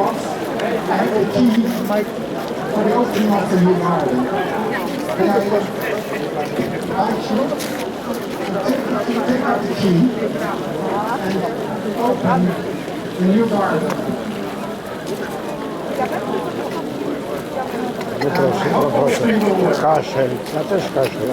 box. Have the key for the opening of the new garden. And I ask you to take, out the key and open the new garden. Nie proszę. Kaszel, ja też kaszel.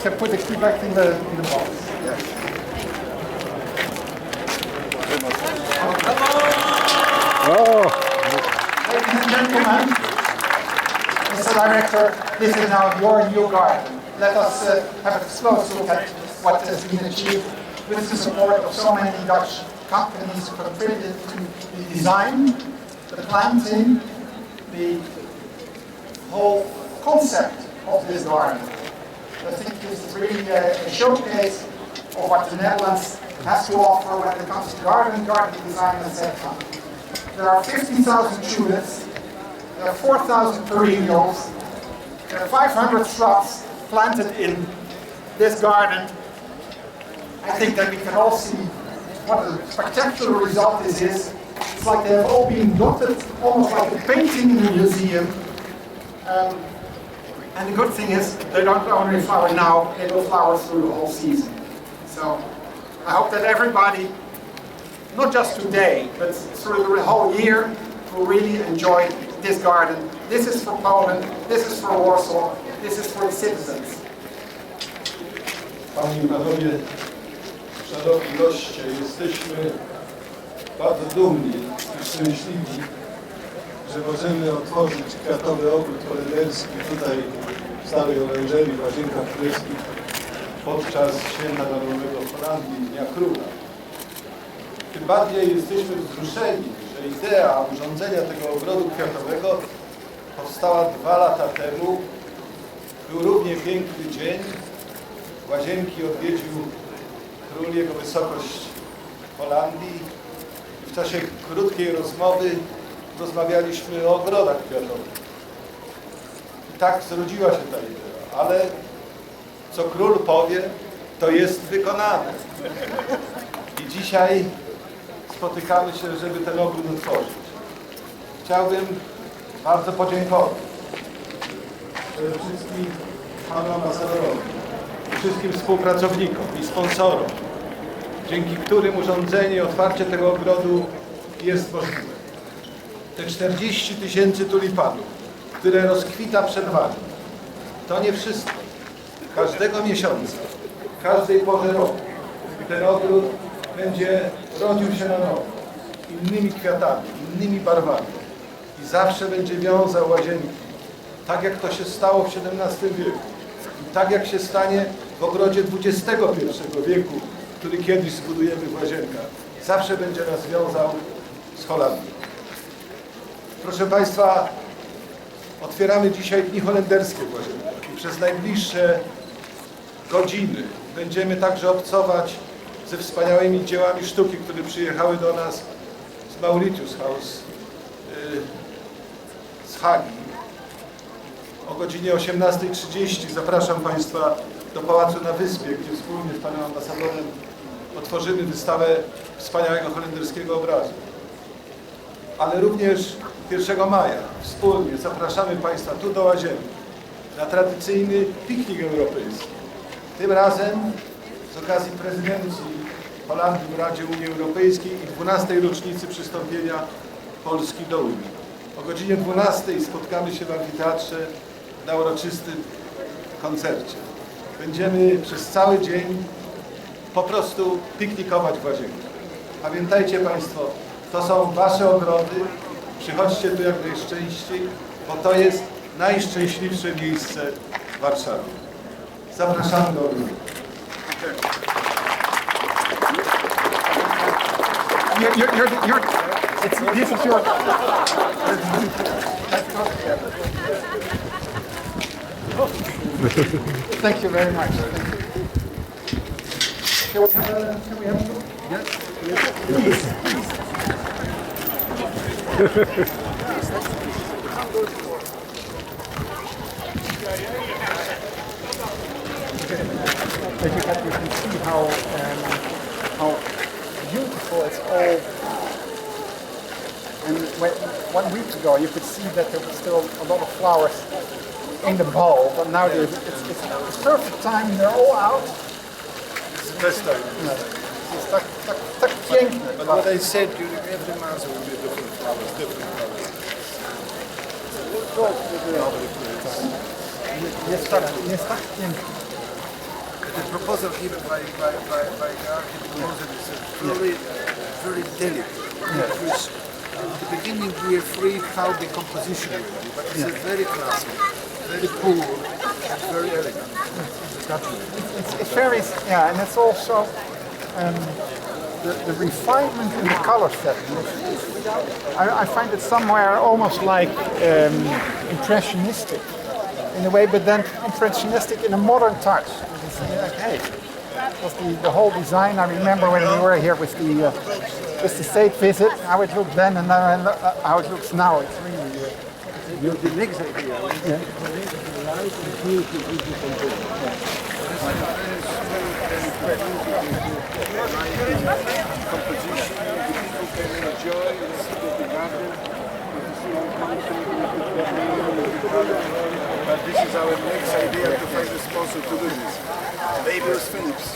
Can put the key back in the, in the box. O, Ladies and gentlemen, Mr. Director, this is now your new garden. Let us uh, have a close look at what has been achieved with the support of so many Dutch companies who contributed to the design, the planting, the whole concept of this garden. I think this is really a a showcase of what the Netherlands has to offer when it comes to garden, garden design, etc. There are 50,000 tulips, there are 4,000 perennials, there are 500 shrubs planted in this garden. I think that we can all see what a spectacular result this is. It's like they've all been dotted, almost like a painting in a museum. Um, and the good thing is, they don't only flower now, they will flower through the whole season. So I hope that everybody, not just today, but through the whole year, will really enjoy this garden. This is for Poland, this is for Warsaw, this is for the citizens. Panie i Panowie, Szanowni goście, jesteśmy bardzo dumni i szczęśliwi, że możemy otworzyć kwiatowy ogród holenderski tutaj w Starej Orężerii w Łazienkach Królewskich podczas Święta Narodowego Holandii, Dnia Króla. Tym bardziej jesteśmy wzruszeni, że idea urządzenia tego ogrodu kwiatowego powstała dwa lata temu. Był równie piękny dzień, Łazienki odwiedził król, jego wysokość Holandii. W czasie krótkiej rozmowy rozmawialiśmy o ogrodach kwiatowych. Tak zrodziła się ta idea, ale co król powie, to jest wykonane. I dzisiaj spotykamy się, żeby ten ogród otworzyć. Chciałbym bardzo podziękować przede wszystkim panu ambasadorowi, wszystkim współpracownikom i sponsorom, dzięki którym urządzenie i otwarcie tego ogrodu jest możliwe. Te 40 tysięcy tulipanów, które rozkwita przed Wami, to nie wszystko. Każdego miesiąca, każdej porze roku ten ogród będzie rodził się na nowo, innymi kwiatami, innymi barwami i zawsze będzie wiązał łazienki, tak jak to się stało w XVII wieku. I tak jak się stanie w ogrodzie XXI wieku, który kiedyś zbudujemy w Łazienkach. Zawsze będzie nas wiązał z Holandią. Proszę Państwa, otwieramy dzisiaj Dni Holenderskie w Łazienkach i przez najbliższe godziny będziemy także obcować ze wspaniałymi dziełami sztuki, które przyjechały do nas z Mauritius House yy, z Hagi o godzinie 18.30 zapraszam Państwa do Pałacu na Wyspie, gdzie wspólnie z Panem Ambasadorem otworzymy wystawę wspaniałego holenderskiego obrazu. Ale również 1 maja wspólnie zapraszamy Państwa tu do Łazienki na tradycyjny piknik europejski. Tym razem z okazji prezydencji Holandii w Radzie Unii Europejskiej i 12. rocznicy przystąpienia Polski do Unii. O godzinie 12 spotkamy się w amfiteatrze na uroczystym koncercie. Będziemy przez cały dzień po prostu piknikować w Łazienkach. Pamiętajcie Państwo, to są Wasze ogrody. Przychodźcie tu jak najszczęściej, bo to jest najszczęśliwsze miejsce w Warszawie. Zapraszamy do ogrodu. You're, you're, you're, you're, it's, this is your. Thank you very much. Can we have, a- can we have, a- yeah? As you can, you can see how um, how beautiful it's all. And when, one week ago, you could see that there was still a lot of flowers in the bowl, but now it's, it's, it's perfect time. They're all out. It's the best time. It's tak, tak, tak piękne. But what I said during every month there will be different flowers, different colors. Jest tak, jest tak piękne. The proposal given by, by, by, by the architect is uh, very, very delicate. Because at the beginning we are free how the composition will be, but it's a very classic, very cool, and very elegant. It's, it's very, yeah, and it's also um, the, the refinement in the color setting. I, I find it somewhere almost like um, impressionistic in a way, but then impressionistic in a modern touch. Like, hey, was the, the whole design. I remember when we were here with the uh, with the state visit, how it looked then and uh, how it looks now. It's really. Uh, The next idea. Composition, can enjoy, and see the garden, But this is our next idea to find a sponsor to do this. Babers Phillips.